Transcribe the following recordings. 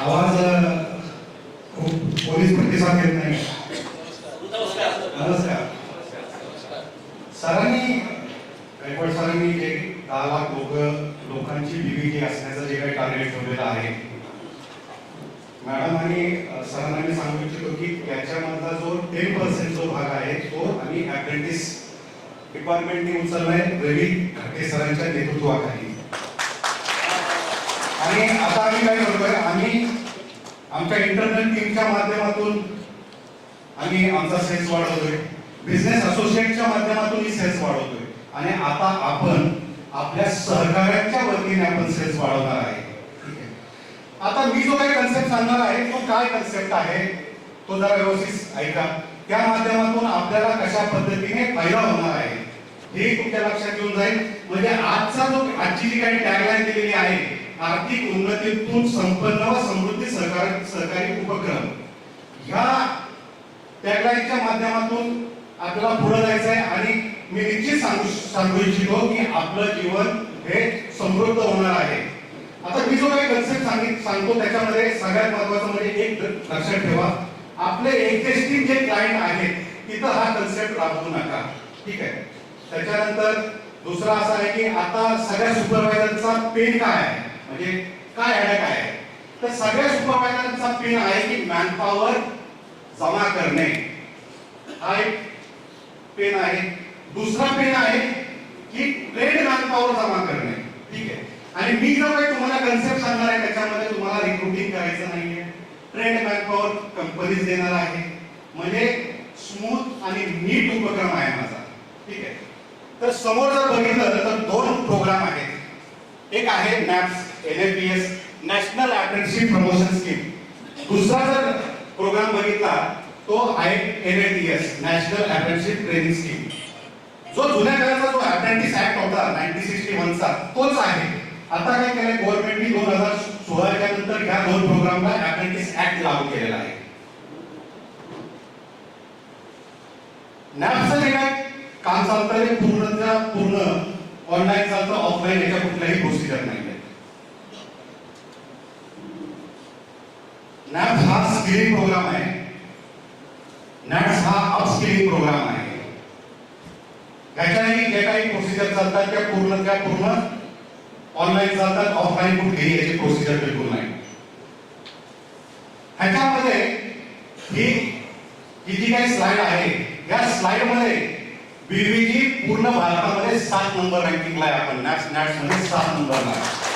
आवाज खूप पोलीस प्रतिसाद देत नाही. नमस्कार. सरांनी गायकवाड सरांनी जे दहा लाख लोक लोकांची बीबीटी असण्याचं जे काही टार्गेट ठेवलेलं आहे मॅडम आणि सरांना मी सांगू इच्छितो की त्याच्यामधला जो टेन पर्सेंट जो भाग आहे तो आम्ही अप्रेंटिस डिपार्टमेंटने उचललाय रवी घाटे सरांच्या नेतृत्वाखाली. आणि आता आम्ही काय करतोय आम्ही आमच्या इंटरनल टीमच्या माध्यमातून आम्ही आमचा सेल्स वाढवतोय. बिझनेस असोसिएटच्या माध्यमातून ही सेल्स वाढवतोय. आणि आता आपण आपल्या सहकार्यांच्या वतीने आपण सेल्स वाढवणार आहे. आता मी जो काही कन्सेप्ट सांगणार आहे तो काय कन्सेप्ट आहे तो जरा व्यवस्थित ऐका. त्या माध्यमातून आपल्याला कशा पद्धतीने फायदा होणार आहे हे तुमच्या लक्षात येऊन जाईल. म्हणजे आजचा जो आजची जी काही टॅगलाईन दिलेली आहे आर्थिक उन्नतीतून संपन्न व समृद्ध सहकारी उपक्रम. ह्या टॅगलाईनच्या माध्यमातून आपल्याला पुढे जायचं आहे आणि मी निश्चित सांगू सांगू इच्छितो की आपलं जीवन हे समृद्ध होणार आहे. आता मी जो काही कन्सेप्ट सांगित सांगतो त्याच्यामध्ये सगळ्यात महत्वाचं म्हणजे एक लक्षात ठेवा. आपले एक्झिस्टिंग जे क्लायंट आहेत तिथं हा कन्सेप्ट राबवू नका. ठीक आहे? त्याच्यानंतर दुसरा असा आहे की आता सगळ्या सुपरवायझरचा पेन काय आहे? म्हणजे काय आहे काय आहे? तर सगळ्या सुपरवायझरचा पिन आहे की मॅनपॉवर जमा करणे. हा एक पेन आहे. दुसरा पेन आहे की ट्रेड मॅनपॉवर जमा करणे. ठीक आहे? आणि मी जो काही तुम्हाला कन्सेप्ट सांगणार आहे त्याच्यामध्ये तुम्हाला रिक्रुटिंग करायचं नाहीये. ट्रेड मॅनपॉवर कंपनीज देणार आहे. म्हणजे स्मूथ आणि नीट उपक्रम आहे माझा. ठीक आहे? तर समोर जर बघितलं तर दोन प्रोग्राम आहेत. एक आहे NAPS N F P S national apprenticeship promotion scheme दुसरा जर प्रोग्राम बघितला तो आहे N N T S national apprenticeship training scheme जो जुन्या काळाचा जो अप्रेंटिस ऍक्ट होता नाईन्टीन सिक्स्टी वनचा तोच आहे. आता काय केलंय गव्हर्नमेंटने दोन हजार सोळाच्या नंतर ह्या दोन प्रोग्रामला अप्रेंटिस ऍक्ट लागू केलेला आहे. नॅपचं जे काय? काम चालतं ते पूर्णच्या पूर्ण ऑनलाईन चालतं ऑफलाईन याच्या कुठल्याही प्रोसिजर नाही. नॅप्स हा स्किलिंग प्रोग्राम आहे. नॅप्स हा अपस्किलिंग प्रोग्राम आहे. ह्याच्याही जे काही प्रोसिजर चालतात त्या पूर्ण त्या पूर्ण ऑनलाईन चालतात ऑफलाईन कुठेही याची प्रोसिजर बिलकुल नाही. ह्याच्यामध्ये ही ही जी काही स्लाइड आहे या स्लाइडमध्ये बीबीजी पूर्ण भारतामध्ये सात नंबर रँकिंगला आहे आपण. नॅट्स नॅट्समध्ये सात नंबरला आहे.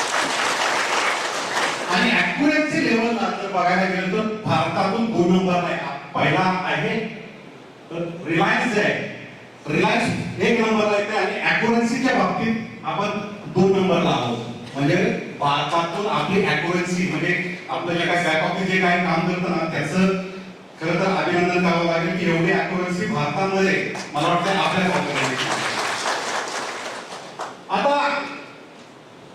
आणि अॅक्युरेन्सी लेवल जर बघायला गेलं तर भारतातून दोन नंबर आहे पहिला आहे. रिलायन्स आहे रिलायन्स एक नंबरला येते आणि अॅक्युरेसीच्या बाबतीत आपण दोन नंबरला आहोत. म्हणजे भारतातून आपली अॅक्युरेसी म्हणजे आपलं जे काय बॅक ऑफिस जे काय काम करतं ना त्याचं खरं तर अभिनंदन करावं लागेल की एवढी अॅक्युरेसी भारतामध्ये मला वाटतं आपल्या ऑर्गनायझेशन आता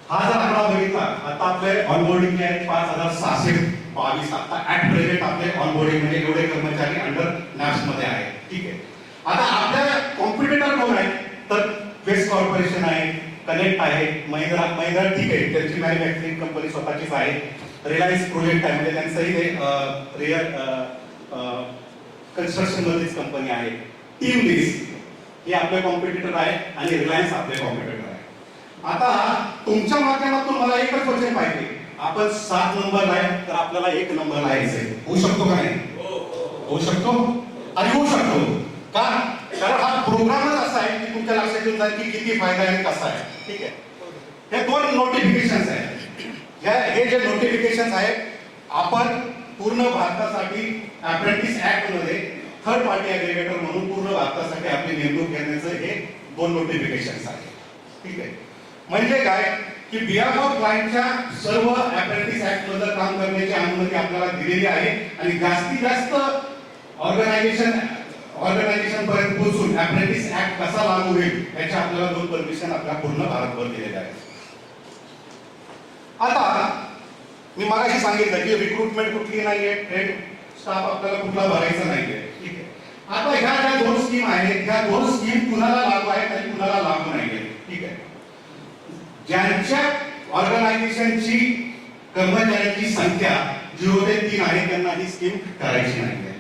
हा जर आकडा बघितला आता आपले ऑनबोर्डिंग जे आहेत पाच हजार सहाशे बावीस आता ऍट प्रेझेंट आपले ऑनबोर्डिंग म्हणजे एवढे कर्मचारी अंडर लॅब्समध्ये आहेत. ठीक आहे. आता आपल्या कॉम्पिटिटर कोण आहेत? तर वेस्ट कॉर्पोरेशन आहे कनेक्ट आहे महिंद्रा महिंद्रा ठीक आहे. त्यांची मॅन्युफॅक्चरिंग कंपनी स्वतःचीच आहे. रिलायन्स प्रोजेक्ट आहे म्हणजे त्यांचंही ते रिअल कन्स्ट्रक्शन मधलीच कंपनी आहे. टीम लिस्ट हे आपले कॉम्पिटिटर आहे आणि रिलायन्स आपले कॉम्पिटिटर आता तुमच्या माध्यमातून मला एकच क्वेश्चन पाहिजे. आपण सात नंबर आहे तर आपल्याला एक नंबर यायचंय होऊ शकतो का नाही? होऊ शकतो. आणि होऊ शकतो. का? कारण हा प्रोग्रामच असा आहे की तुमच्या लक्षात येऊन जाईल की किती फायदा आहे कसा आहे. ठीक आहे? हे दोन नोटिफिकेशन आहेत. ह्या हे जे नोटिफिकेशन आहेत आपण पूर्ण भारतासाठी अप्रेंटिस ऍक्टमध्ये थर्ड पार्टी अग्रिगेटर म्हणून पूर्ण भारतासाठी आपली नेमणूक करण्याचं हे दोन नोटिफिकेशन आहे ठीक आहे? म्हणजे काय? की बिहार ऑफ क्लायंटच्या सर्व अप्रेंटिस ऍक्टबद्दल काम करण्याची अनुमती आपल्याला दिलेली आहे आणि जास्तीत जास्त ऑर्गनायझेशन ऑर्गनायझेशन पर्यंत पोहोचून अप्रेंटिस ऍक्ट कसा लागू होईल याच्या आपल्याला दोन परमिशन आपल्या पूर्ण भारतभर दिलेल्या आहेत. आता मी मगाशी सांगितलं की रिक्रुटमेंट कुठली नाहीये ट्रेड स्टाफ आपल्याला कुठला भरायचा नाहीये. ठीक आहे. आता ह्या ज्या दोन स्कीम आहेत ह्या दोन स्कीम कुणाला लागू आहेत आणि कुणाला लागू नाहीये ज्यांच्या ऑर्गनायझेशनची कर्मचाऱ्यांची संख्या झिरो ते तीन आहे त्यांना ही स्कीम करायची नाही आहे.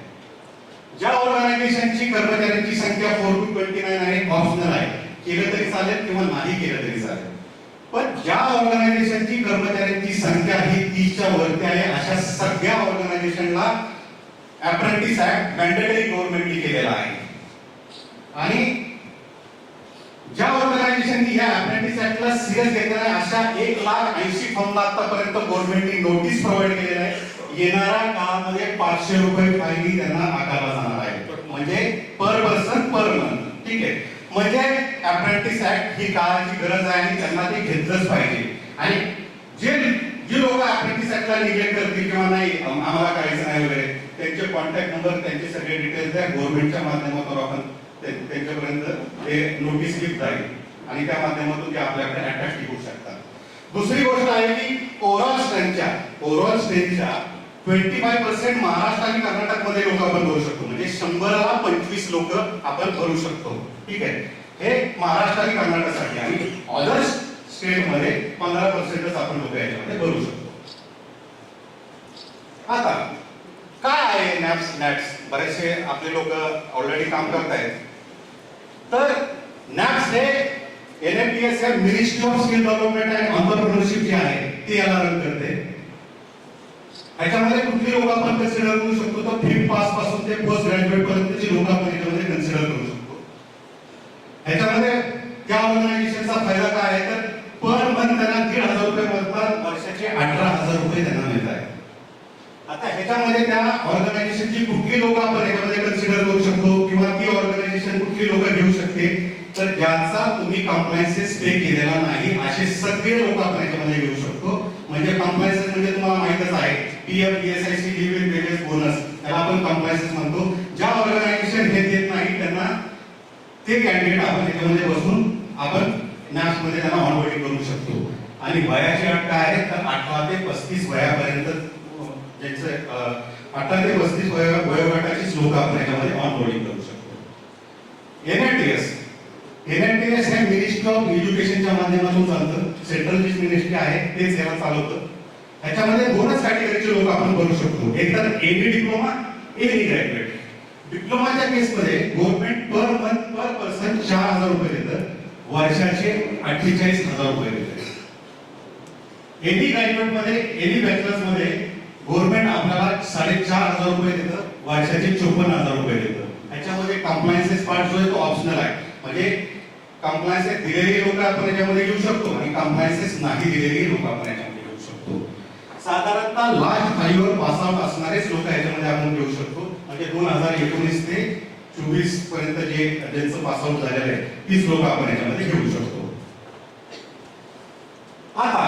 ज्या ऑर्गनायझेशनची कर्मचाऱ्यांची संख्या फोर टू ट्वेंटी नाईन आहे ऑप्शनल आहे. केलं तरी चालेल किंवा नाही केलं तरी चालेल. पण ज्या ऑर्गनायझेशनची कर्मचाऱ्यांची संख्या ही तीसच्या वरती आहे अशा सगळ्या ऑर्गनायझेशनला अप्रेंटिस ऍक्ट मॅन्डेटरी गव्हर्नमेंटने केलेला आहे. आणि ज्या ऑर्गनायझेशननी या अप्रेंटिस ऍक्टला सिरियस घेतलेला आहे अशा एक लाख ऐंशी फॉर्मला आतापर्यंत गव्हर्नमेंटने नोटीस प्रोव्हाइड केलेला आहे. येणाऱ्या काळामध्ये पाचशे रुपये फाईन त्यांना आकारला जाणार आहे. म्हणजे पर पर्सन पर मंथ ठीक आहे? म्हणजे अप्रेंटिस ऍक्ट ही काळाची गरज आहे आणि त्यांना ते घेतलंच पाहिजे. आणि जे जी लोक अप्रेंटिस ऍक्टला निग्लेक्ट करतील किंवा नाही आम्हाला करायचं नाही वगैरे त्यांचे कॉन्टॅक्ट नंबर त्यांचे सगळे डिटेल्स द्या गव्हर्नमेंटच्या माध्यमातून आपण त्यांच्यापर्यंत ते नोटीस लिहित जाईल. आणि त्या माध्यमातून ते आपल्याकडे अटॅच टिकू शकतात. दुसरी गोष्ट आहे की ओव्हरऑल स्ट्रेंथच्या ओव्हरऑल स्ट्रेंथच्या ट्वेंटी फाय पर्सेंट महाराष्ट्र आणि कर्नाटकमध्ये लोक आपण भरू शकतो. म्हणजे शंभरला पंचवीस लोक आपण भरू शकतो. ठीक आहे? हे महाराष्ट्र आणि कर्नाटकसाठी आणि ऑदर स्टेटमध्ये पंधरा पर्सेंटच आपण लोक याच्यामध्ये भरू शकतो. आता काय आहे नॅप्स नॅप्स बरेचसे आपले लोक ऑलरेडी काम करतायत. तर नॅप्स हे एनएपीएस हे ministry of skill development and entrepreneurship जे आहे ते याला रन करते. ह्याच्यामध्ये कुठली लोक आपण कन्सिडर करू शकतो? तर फिफ्थ पासपासून ते पोस्ट ग्रॅज्युएट पर्यंतची लोक आपण याच्यामध्ये कन्सिडर करू शकतो. ह्याच्यामध्ये त्या ऑर्गनायझेशनचा फायदा काय आहे? तर पर मंथ त्यांना दीड हजार रुपये मिळतात वर्षाचे अठरा हजार रुपये त्यांना मिळत आहे याच्यामध्ये त्या ऑर्गनायझेशनची कुठली लोक आपण याच्यामध्ये कन्सिडर करू शकतो किंवा ती ऑर्गनायझेशन कुठली लोक घेऊ शकते तर ज्यांचा तुम्ही कम्प्लायन्सेस पे केलेला नाही असे सगळे लोक आपण याच्यामध्ये घेऊ शकतो. म्हणजे कॉम्प्लायन्सेस म्हणजे तुम्हाला माहितच आहे PF PSIC leave wages bonus त्याला आपण कॉम्प्लायन्सेस म्हणतो. ज्या ऑर्गनायझेशन हे देत नाही त्यांना ते कॅन्डिडेट आपण त्याच्यामध्ये बसून आपण नॅप्स त्यांना ऑनबोर्डिंग करू शकतो. आणि वयाची अट काय आहे तर अठरा ते पस्तीस वयापर्यंत अं, ज्यांचं अं, अठरा ते पस्तीस वय वयोगटाचीच लोक आपण याच्यामध्ये ऑनबोर्डिंग करू शकतो एनएनटीएस एनएनटीएस हे मिनिस्ट्री ऑफ एज्युकेशनच्या माध्यमातून चालतं. सेंट्रल जी मिनिस्ट्री आहे तेच याला चालवतं. ह्याच्यामध्ये दोनच कॅटेगरीचे लोक आपण करू शकतो. एक तर एनी डिप्लोमा एनी ग्रॅज्युएट डिप्लोमाच्या केसमध्ये government per month per person चार हजार रुपये देतं. वर्षाचे अठ्ठेचाळीस हजार रुपये देते. एनी ग्रॅज्युएटमध्ये एनी बॅचलर्समध्ये गव्हर्नमेंट आपल्याला साडेचार हजार रुपये देतं. वर्षाचे चोपन्न हजार रुपये देतं. याच्यामध्ये कॉम्प्लायन्सेस पार्ट जो आहे तो ऑप्शनल आहे. म्हणजे कम्प्लायन्सेस दिलेली लोक आपण याच्यामध्ये घेऊ शकतो आणि कम्प्लायन्सेस नाही दिलेली लोक आपण याच्यामध्ये घेऊ शकतो. साधारणतः लास्ट फाईव्हवर पास आउट असणारेच लोक याच्यामध्ये आपण घेऊ शकतो. म्हणजे दोन हजार एकोणीस ते चोवीसपर्यंत जे ज्यांचं पास आउट झालेलं आहे तीच लोक आपण याच्यामध्ये घेऊ शकतो. आता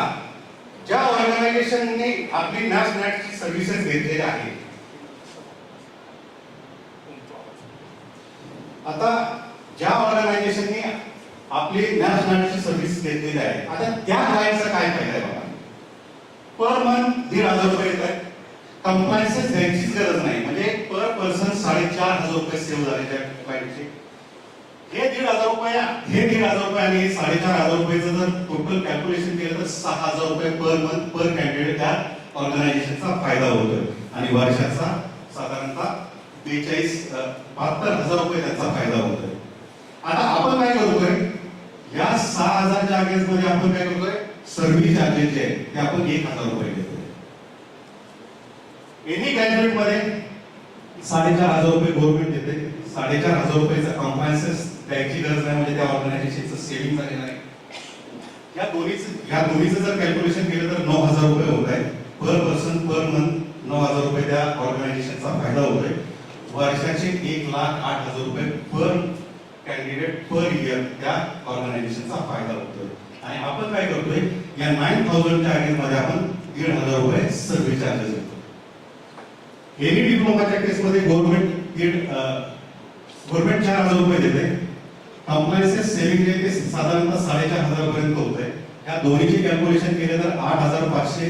ज्या ऑर्गनायझेशनने आपली नॅस नॅटची सर्व्हिसेस घेतलेल्या आहेत आता ज्या ऑर्गनायझेशनने आपली नॅस सर्व्हिस घेतलेली आहे. आता त्या क्लायंटचा काय फायदा आहे बाबा पर मंथ दीड हजार रुपये येत आहे कम्प्लायन्सेस द्यायचीच गरज नाही. म्हणजे पर पर्सन साडेचार हजार रुपये सेव्ह झाले त्या क्लायंटचे हे दीड हजार रुपये हे दीड हजार रुपये आणि साडेचार हजार रुपयेचं जर टोटल कॅल्क्युलेशन केलं तर सहा हजार रुपये पर मंथ पर कॅन्डिडेट त्या ऑर्गनायझेशनचा फायदा होतोय. आणि वर्षाचा साधारणतः बेचाळीस बहात्तर हजार रुपये त्याचा फायदा होतोय. आता आपण काय करतोय? या सहा हजारच्या अगेन्स्टमध्ये आपण काय करतोय? सर्व्हिस चार्जेस जे ते आपण एक हजार रुपये घेतोय एनी ग्रॅज्युएटमध्ये साडेचार हजार रुपये गव्हर्नमेंट देते साडेचार हजार रुपयाचा कॉम्प्लायन्सेस द्यायची गरज नाही म्हणजे त्या ऑर्गनायझेशनचं सेव्हिंग झालेलं नाही. या दोन्हीच या दोन्हीचं जर कॅल्क्युलेशन केलं तर नऊ हजार रुपये होत आहे पर पर्सन पर मंथ नऊ हजार रुपये त्या ऑर्गनायझेशनचा फायदा होतोय. वर्षाचे एक लाख आठ हजार रुपये पर कॅन्डिडेट पर इयर त्या ऑर्गनायझेशनचा फायदा होतोय. आणि आपण काय करतोय या नाईन थाउजंडच्या मध्ये आपण दीड हजार रुपये सर्व्हिस चार्जेस देतो एनी डिप्लोमाच्या केसमध्ये गव्हर्नमेंट दीड गव्हर्नमेंट चार हजार रुपये देते कम्प्लायन्सेस सेव्हिंग जे ते साधारणतः साडेचार हजार पर्यंत होत आहे या दोन्हीचे कॅल्क्युलेशन केले तर आठ हजार पाचशे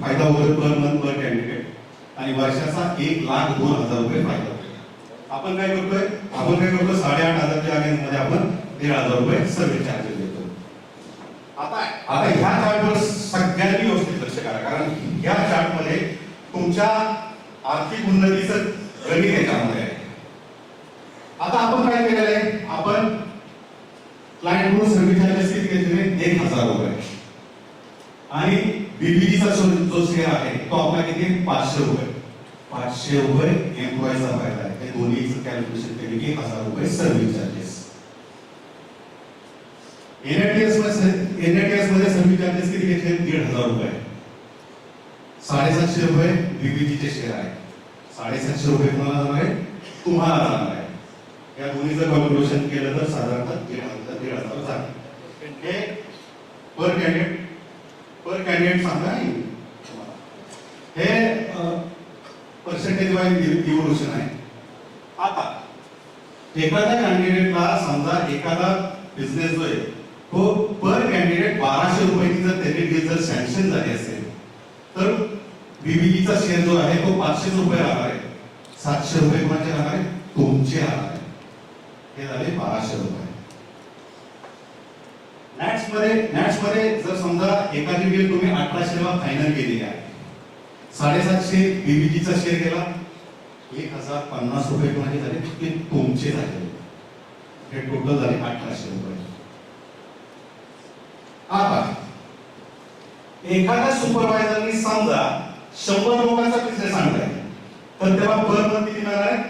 फायदा होतो पर मंथ पर कॅन्डिडेट आणि वर्षाचा एक लाख दोन हजार रुपये फायदा आपण काय करतोय? आपण काय करतो साडेआठ हजारच्या अरेंजमध्ये आपण दीड हजार रुपये सर्व्हिस चार्जेस देतो. आता आता ह्या चार्टवर सगळ्यांनी व्यवस्थित लक्ष करा कारण ह्या चार्टमध्ये तुमच्या आर्थिक उन्नतीचं गणित याच्यामध्ये आहे. आता आपण काय केलेलं आहे? आपण क्लायंट म्हणून सर्व्हिस चार्जेस किती घेतले? एक हजार रुपये. आणि बीबीजीचा जो शेअर आहे तो आपला किती? पाचशे रुपये. पाचशे रुपये एम्प्लॉईचा फायदा आहे हे दोन्हीचं कॅल्क्युलेशन केले की हजार रुपये सर्व्हिस चार्जेस एनआयटीएसमध्ये एनआयटीएसमध्ये सर्व्हिस चार्जेस किती घेतले? दीड हजार रुपये. साडेसातशे रुपये बीबीजीचे शेअर आहे साडेसातशे रुपये कोणाला जाणार आहे तुम्हाला जाणार आहे या दोन्हीचं कॅल्क्युलेशन केलं तर साधारणतः दीड हजार दीड हजार जाईल हे पर कॅन्डिडेट पर कॅन्डिडेट सांगा नाही हे पर्सेंटेज वाईज इव्होल्युशन आहे आता एखाद्या कॅन्डिडेटला समजा एखादा बिझनेस जो आहे तो पर कॅन्डिडेट बाराशे रुपयाची जर त्याने फी जर सँक्शन झाली असेल तर बीबीजीचा शेअर जो आहे तो पाचशे रुपये राहणार आहे. सातशे रुपये कोणाचे राहणार आहे? तुमचे राहणार आहे. हे झाले बाराशे रुपये. नॅट्समध्ये नॅट्समध्ये जर समजा एखादी बिल तुम्ही अठराशेला फायनल केली आहे साडेसातशे बीबीजीचा शेअर गेला एक हजार पन्नास रुपये कोणाचे झाले? ते तुमचे झाले. हे टोटल झाले अठराशे रुपये. आता एखाद्या सुपरवायझरनी समजा शंभर लोकांचा बिझनेस आणलाय. तर तेव्हा पर मंथ किती मिळणार आहे?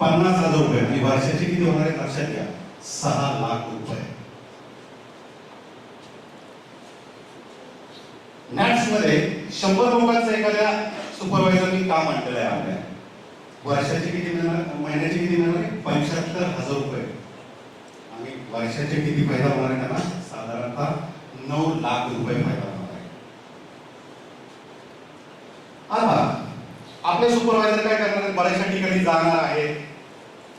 पन्नास हजार रुपये. आणि वर्षाचे किती होणार आहे लक्षात घ्या. सहा लाख रुपये. नॅट्समध्ये शंभर लोकांचं एखाद्या सुपरवायझरनी काम आणलेलं आहे आपल्या. वर्षाचे किती मिळणार? महिन्याचे किती मिळणार पंच्याहत्तर हजार रुपये. आणि वर्षाचे किती फायदा होणार आहे त्यांना? साधारणतः नऊ लाख रुपये फायदा होणार आहे. आता आपले सुपरवायझर काय करणार आहेत? बऱ्याचशा ठिकाणी जाणार आहेत.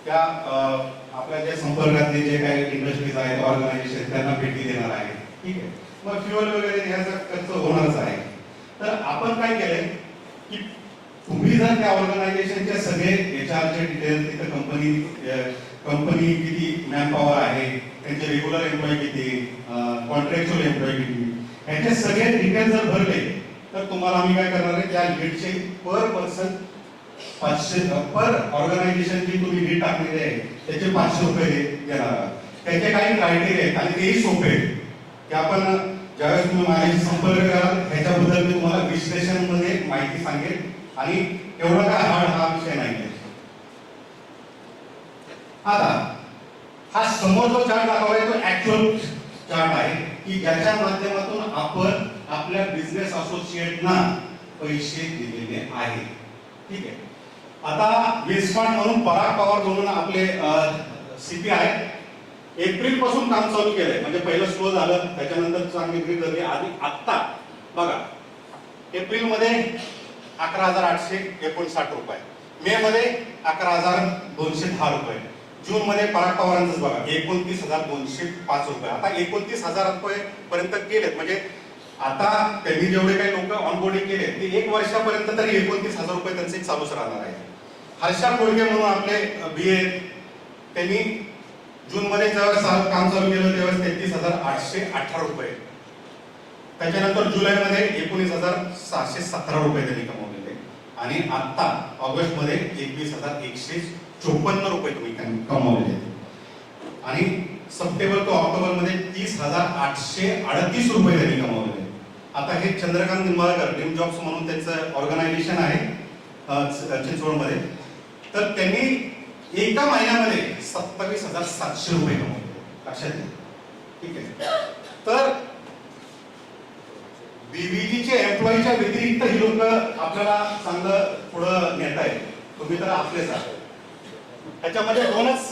त्या आपल्या जे संपर्कातले जे काही इंडस्ट्रीज आहेत ऑर्गनायझेशन त्यांना भेटी देणार आहेत. ठीक आहे. मग फ्युअल वगैरे ह्याचा खर्च होणारच आहे. तर आपण काय केलंय की तुम्ही जर त्या ऑर्गनायझेशनचे सगळे एच आरचे डिटेल्स तिथं कंपनी कंपनी किती मॅन पॉवर आहे त्यांचे रेग्युलर एम्प्लॉई किती कॉन्ट्रॅक्च्युअल एम्प्लॉई किती. ह्याचे सगळे डिटेल्स जर भरले तर तुम्हाला आम्ही काय करणार आहे त्या लीडचे पर पर्सन पाचशे पर ऑर्गनायझेशन जी तुम्ही लीड टाकलेली आहे त्याचे पाचशे रुपये देणार त्याचे काही क्रायटेरिया आहेत आणि तेही सोपे आहेत की आपण त्यावेळेस तुम्ही माझ्याशी संपर्क कराल ह्याच्याबद्दल मी तुम्हाला विश्लेषणामध्ये माहिती सांगेल. आणि एवढा काय हार्ड हा विषय नाही आता हा समोर जो चार्ट दाखवलाय तो ऍक्च्युअल चार्ट आहे की ज्याच्या माध्यमातून आपण आपल्या बिझनेस असोसिएटना पैसे दिलेले आहे. ठीक आहे? आता विस्मार्ट म्हणून पराग पवार म्हणून आपले सीपी आहेत. एप्रिलपासून काम चालू केलंय. म्हणजे पहिलं स्लो झालं त्याच्यानंतर चांगली ग्रीड झाली आणि आत्ता बघा एप्रिलमध्ये अकरा हजार आठशे एकोणसाठ रुपये. मे मध्ये अकरा हजार दोनशे दहा रुपये. जून मध्ये पराग पवारांचंच बघा एकोणतीस हजार दोनशे पाच रुपये. आता एकोणतीस हजार रुपये पर्यंत गेलेत म्हणजे आता त्यांनी जेवढे काही लोक ऑनबोर्डिंग केले ते एक वर्षापर्यंत तरी एकोणतीस हजार रुपये त्यांचे चालूच राहणार आहे हर्षा कोळगे म्हणून आपले बी ए त्यांनी जून मध्ये जेव्हा काम चालू केलं तेव्हा तेहतीस हजार आठशे अठरा रुपये. त्याच्यानंतर जुलैमध्ये एकोणीस हजार सहाशे सतरा रुपये त्यांनी कमवलेले. आणि आता ऑगस्टमध्ये एकवीस हजार एकशे चोपन्न रुपये तुम्ही कमवलेले. आणि सप्टेंबर ते ऑक्टोबरमध्ये तीस हजार आठशे अडतीस रुपये त्यांनी कमवलेले. आता हे चंद्रकांत निंबाळकर ड्रीम जॉब्स म्हणून त्यांचं ऑर्गनायझेशन आहे अ, च- चिंचवडमध्ये. तर त्यांनी एका महिन्यामध्ये सत्तावीस हजार सातशे रुपये कमवतो लक्षात ठीक आहे तर बीबीजीच्या एम्प्लॉईच्या व्यतिरिक्त ही लोक आपल्याला चांगलं पुढं नेत आहेत तुम्ही तर आपलेच आहात त्याच्यामध्ये दोनच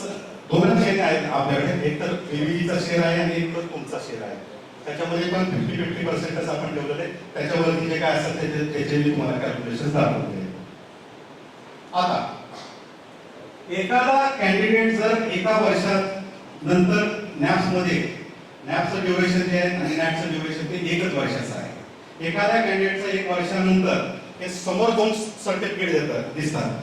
दोनच शेअर आहेत आपल्याकडे एक तर बीबीजीचा शेअर आहे आणि एक तर तुमचा शेअर आहे त्याच्यामध्ये पण फिफ्टी फिफ्टी पर्सेंटच आपण ठेवलेलं आहे त्याच्यावरती जे काय असतात त्याचे त्याचे मी तुम्हाला कॅल्क्युलेशन दाखवले आता एखादा कॅन्डिडेट जर एका वर्षात नंतर नॅप्समध्ये नॅपचं ड्युरेशन जे आहे आणि नॅपचं ड्युरेशन ते एकच वर्षाचं आहे. एखाद्या कॅन्डिडेटचं एक वर्षानंतर हे समोर दोन सर्टिफिकेट देतात दिसतात.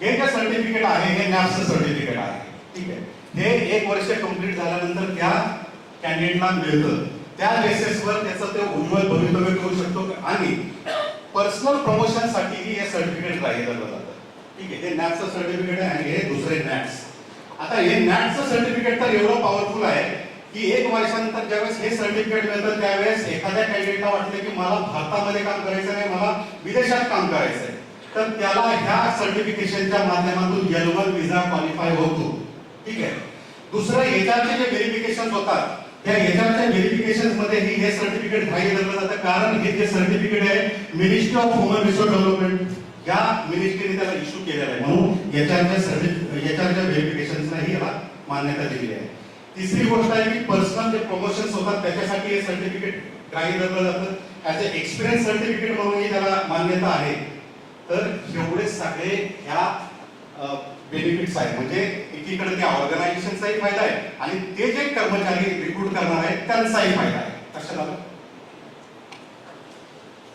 हे जे सर्टिफिकेट आहे हे नॅपचं सर्टिफिकेट आहे. ठीक आहे? हे एक वर्ष कंप्लीट झाल्यानंतर त्या कॅन्डिडेटला मिळतं. त्या बेसिसवर त्याचं ते उज्ज्वल भवितव्य करू शकतो. आणि पर्सनल प्रमोशनसाठीही हे सर्टिफिकेट राहिलं जातं ठीक आहे हे नॅटचं सर्टिफिकेट आहे आणि हे दुसरे नॅट्स आता हे नॅटचं सर्टिफिकेट तर एवढं पॉवरफुल आहे की एक वर्षानंतर ज्यावेळेस हे सर्टिफिकेट मिळतं त्यावेळेस एखाद्या कॅन्डिडेटला वाटलं की मला भारतामध्ये काम करायचं नाही मला विदेशात काम करायचं आहे. तर त्याला ह्या सर्टिफिकेशनच्या माध्यमातून एल वन विजा क्वालिफाय होतो. ठीक आहे? दुसरं याच्याचे जे व्हेरिफिकेशन होतात त्या याच्याच्या व्हेरिफिकेशनमध्ये हे सर्टिफिकेट ग्राह्य धरलं जातं कारण हे जे सर्टिफिकेट आहे ministry of human resource development या मिनिस्ट्रीने त्याला इश्यू केलेला आहे म्हणून याच्याच्या सर्व्हिस याच्याच्या व्हेरिफिकेशनलाही याला मान्यता दिली आहे. तिसरी गोष्ट आहे की पर्सनल जे प्रमोशन्स होतात त्याच्यासाठी हे सर्टिफिकेट काही धरलं जातं. ॲज अ एक्सपिरियन्स सर्टिफिकेट म्हणूनही त्याला मान्यता आहे. तर एवढे सगळे ह्या बेनिफिट्स आहेत. म्हणजे एकीकडे त्या ऑर्गनायझेशनचाही फायदा आहे आणि ते जे कर्मचारी रिक्रूट करणार आहेत त्यांचाही फायदा आहे. कशाला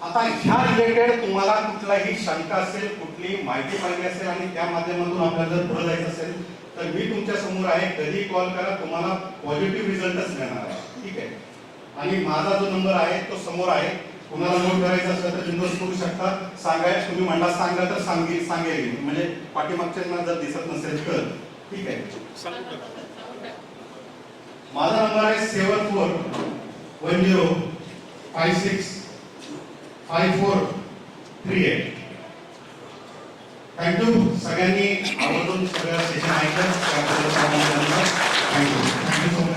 आता ह्या रिलेटेड तुम्हाला कुठलाही शंका असेल कुठली माहिती पाहिजे असेल आणि त्या माध्यमातून आपल्याला जर पुढे जायचं असेल तर मी तुमच्यासमोर आहे कधी कॉल करा तुम्हाला पॉझिटिव्ह रिझल्टच मिळणार आहे. ठीक आहे? आणि माझा जो नंबर आहे तो समोर आहे. कुणाला नोट करायचा असेल तर नोट करू शकता. सांगाय तुम्ही म्हणला सांगा तर सांगेल सांगेल. म्हणजे पाठीमागच्या जर दिसत नसेल तर. ठीक आहे? माझा नंबर आहे seven four one zero five six five four three eight. Thank you सगळ्यांनी आवडून सगळं सेशन ऐकलं. Thank you thank you so much